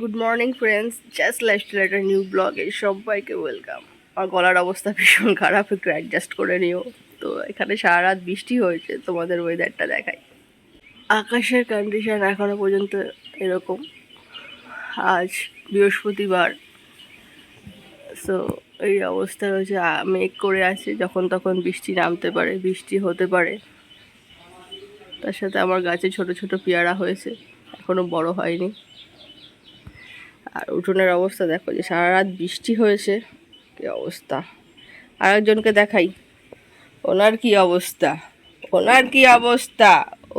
Good morning friends just last একটা new ব্লগে সবাইকে ওয়েলকাম আমার গলার অবস্থা ভীষণ খারাপ, একটু অ্যাডজাস্ট করে নিও। তো এখানে সারা রাত বৃষ্টি হয়েছে, তোমাদের ওয়েদারটা দেখাই। আকাশের কন্ডিশন এখনও পর্যন্ত এরকম। আজ বৃহস্পতিবার। সো এই অবস্থা রয়েছে মেঘ করে আছে যখন তখন বৃষ্টি নামতে পারে, বৃষ্টি হতে পারে। তার সাথে আমার গাছে ছোট ছোট পেয়ারা হয়েছে, এখনও বড় হয়নি। আর উঠোনের অবস্থা দেখো যে সারা রাত বৃষ্টি হয়েছে, কি অবস্থা? আর একজনকে দেখাই। ওনার কি অবস্থা? ওনার কি অবস্থা?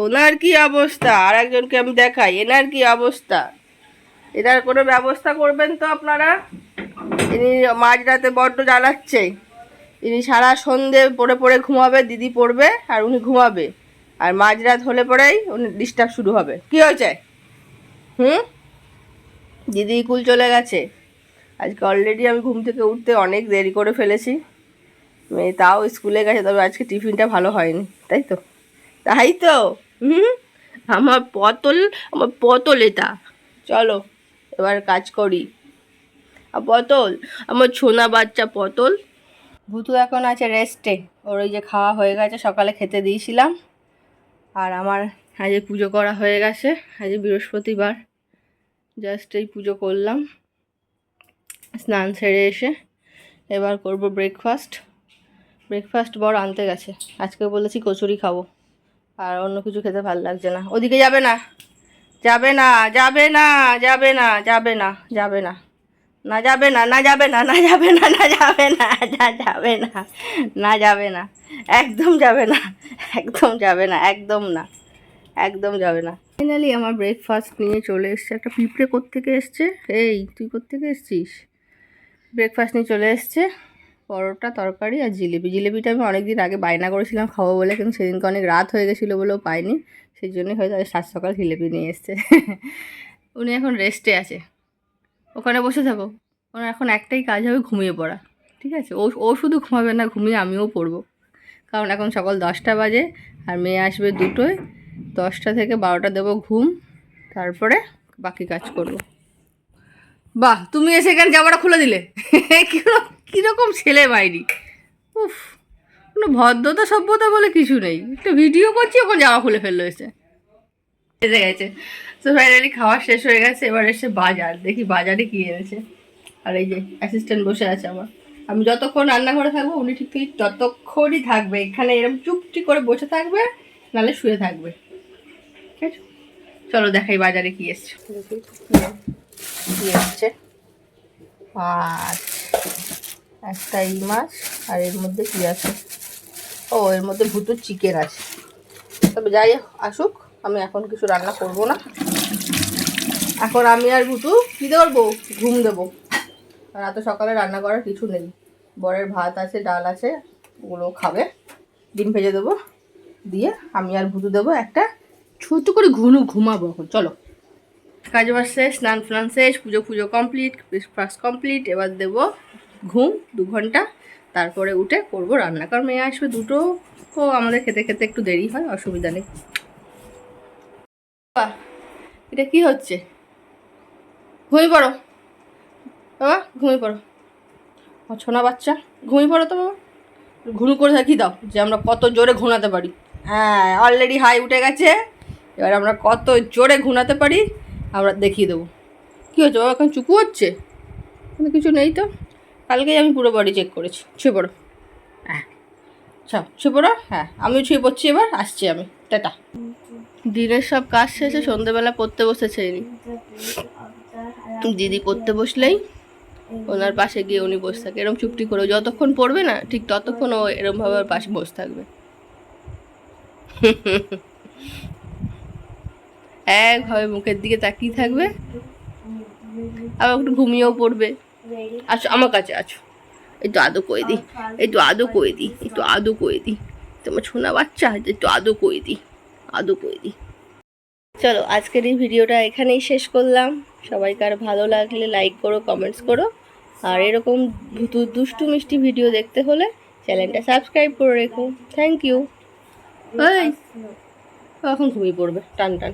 ওনার কি অবস্থা? আর একজনকে আমি দেখাই, এনার কি অবস্থা? এটার কোনো ব্যবস্থা করবেন তো আপনারা? ইনি মাঝরাতে বড্ড জ্বালাচ্ছে। ইনি সারা সন্ধে পড়ে পড়ে ঘুমাবে, দিদি পড়বে আর উনি ঘুমাবে। আর মাঝরাত হলে পরেই উনি ডিস্টার্ব শুরু হবে। কি হয়েছে? হুম? দিদি কুল চলে গেছে। আজকে অলরেডি আমি ঘুম থেকে উঠতে অনেক দেরি করে ফেলেছি। মেয়ে তাও স্কুলে গেছে, তবে আজকে টিফিনটা ভালো হয়নি, তাই তো? তাই তো? হুম, আমার পতল আমার পতল এটা। চলো, এবার কাজ করি। আর পতল, আমার ছোনা বাচ্চা পতল। ভুতু এখন আছে রেস্টে ওর ওই যে খাওয়া হয়ে গেছে, সকালে খেতে দিয়েছিলাম। আর আমার আজ পুজো করা হয়ে গেছে আজ বৃহস্পতিবার। জাস্ট এই পুজো করলাম স্নান সেরে এসে এবার করব ব্রেকফাস্ট ব্রেকফাস্ট বড় আনতে গেছে আজকে বলেছি কচুরি খাব আর অন্য কিছু খেতে ভালো লাগছে না ওদিকে যাবে না যাবে না যাবে না যাবে না যাবে না যাবে না না যাবে না না যাবে না না যাবে না না যাবে না না যাবে না না যাবে না একদম যাবে না একদম যাবে না একদম না একদম যাবে না ফাইনালি আমার ব্রেকফাস্ট নিয়ে চলে এসছে। একটা পিঁপড়ে কোত্থেকে এসছে? এই, তুই কোত্থেকে এসছিস? ব্রেকফাস্ট নিয়ে চলে এসছে। পরোটা, তরকারি আর জিলিপি। জিলিপিটা আমি অনেক দিন আগে বায়না করেছিলাম খাব বলে, কিন্তু সেদিনকে অনেক রাত হয়ে গেছিল বলেও পাইনি। সেই জন্যই হয়তো আজ সাত সকাল জিলিপি নিয়ে এসছে। উনি এখন রেস্টে আছে। ওখানে বসে থাকো। ওনার এখন একটাই কাজ হবে ঘুমিয়ে পড়া। ঠিক আছে? ও ও শুধু ঘুমাবে না, ঘুমিয়ে আমিও পড়ব। কারণ এখন সকাল দশটা বাজে আর মেয়ে আসবে দুটোয়। দশটা থেকে বারোটা দেবো ঘুম, তারপরে বাকি কাজ করব। বাহ, তুমি এসে এখানে জামাটা খুলে দিলে। কীরকম ছেলে বাইরি উফ, কোনো ভদ্রতা, সভ্যতা বলে কিছু নেই। একটা ভিডিও করছি ওখানে জামা খুলে ফেলল এসে। এসে গেছে। তো ফাইনালি খাওয়া শেষ হয়ে গেছে, এবার এসে বাজার। দেখি বাজারে কি এনেছে। আর এই যে অ্যাসিস্ট্যান্ট বসে আছে আমার। আমি যতক্ষণ রান্নাঘরে থাকব, উনি ঠিক ঠিক ততক্ষণই থাকবে। এখানে এরকম চুপটি করে বসে থাকবে নাহলে শুয়ে থাকবে। ঠিক আছে চলো দেখাই বাজারে কি এসছে। কি এসছে। মাছ একটা এই মাছ, আর এর মধ্যে কি আছে? ও, এর মধ্যে ভুতুর চিকেন আছে। তবে যাই আসুক, আমি এখন কিছু রান্না করব না। এখন আমি আর ভুতু কী করব ঘুম দেবো। আর এত সকালে রান্না করার কিছু নেই। বরের ভাত আছে, ডাল আছে, ওগুলো খাবে। ডিম ভেজে দেবো। দিয়ে আমি আর ভুতু দেবো একটা ছোট করে ঘুনু ঘুমাবো এখন চলো। কাজ বাজ শেষ স্নান ফ্নান শেষ পুজো পুজো কমপ্লিট ব্রেকফাস্ট কমপ্লিট এবার দেবো ঘুম দু ঘণ্টা তারপরে উঠে করব রান্না। কারণ মেয়ে আসবে দুটো ও আমাদের খেতে খেতে একটু দেরি হয় অসুবিধা নেই। বাহ, এটা কি হচ্ছে? ঘুমিয়ে পড়ো। বাবা ঘুমিয়ে পড়ো। ও ছোনা বাচ্চা ঘুমিয়ে পড়ো তো বাবা। ঘুম করে থাকি দাও যে আমরা কত জোরে ঘুমাতে পারি। হ্যাঁ অলরেডি হাই উঠে গেছে। এবার আমরা কত জোরে ঘুমাতে পারি, আমরা দেখিয়ে দেবো। কী হচ্ছে বাবা, এখন চুকু হচ্ছে? কোনো কিছু নেই তো? কালকেই আমি পুরো বডি চেক করেছি। ছুঁয়ে পড়ো। হ্যাঁ। আচ্ছা ছুঁয়ে পড়ো? হ্যাঁ আমিও ছুঁয়ে পড়ছি এবার, আসছি আমি। টাটা। দিনের সব কাজ শেষে সন্ধ্যেবেলা পড়তে বসেছে ইনি। দিদি পড়তে বসলেই ওনার পাশে গিয়ে উনি বসে থাকে। এরকম চুপটি করে যতক্ষণ পড়বে না, ঠিক ততক্ষণ ও এরমভাবে ওর পাশে বসে থাকবে। একভাবে মুখের দিকে তাকিয়ে থাকবে। আবার একটু ঘুমিয়েও পড়বে। আছো আমার কাছে আছো একটু আদৌ করে দিই। একটু আদৌ করে দিই। একটু আদৌ করে দিই। তোমার ছোনা বাচ্চা, একটু আদৌ করে দিই। আদৌ করে দিই। চলো, আজকের এই ভিডিওটা এখানেই শেষ করলাম। সবাইকার ভালো লাগলে লাইক করো কমেন্টস করো। আর এরকম দুষ্টু, মিষ্টি ভিডিও দেখতে হলে চ্যানেলটা সাবস্ক্রাইব করে রেখো। থ্যাংক ইউ এখন ঘুমিয়ে পড়বে। টান টান।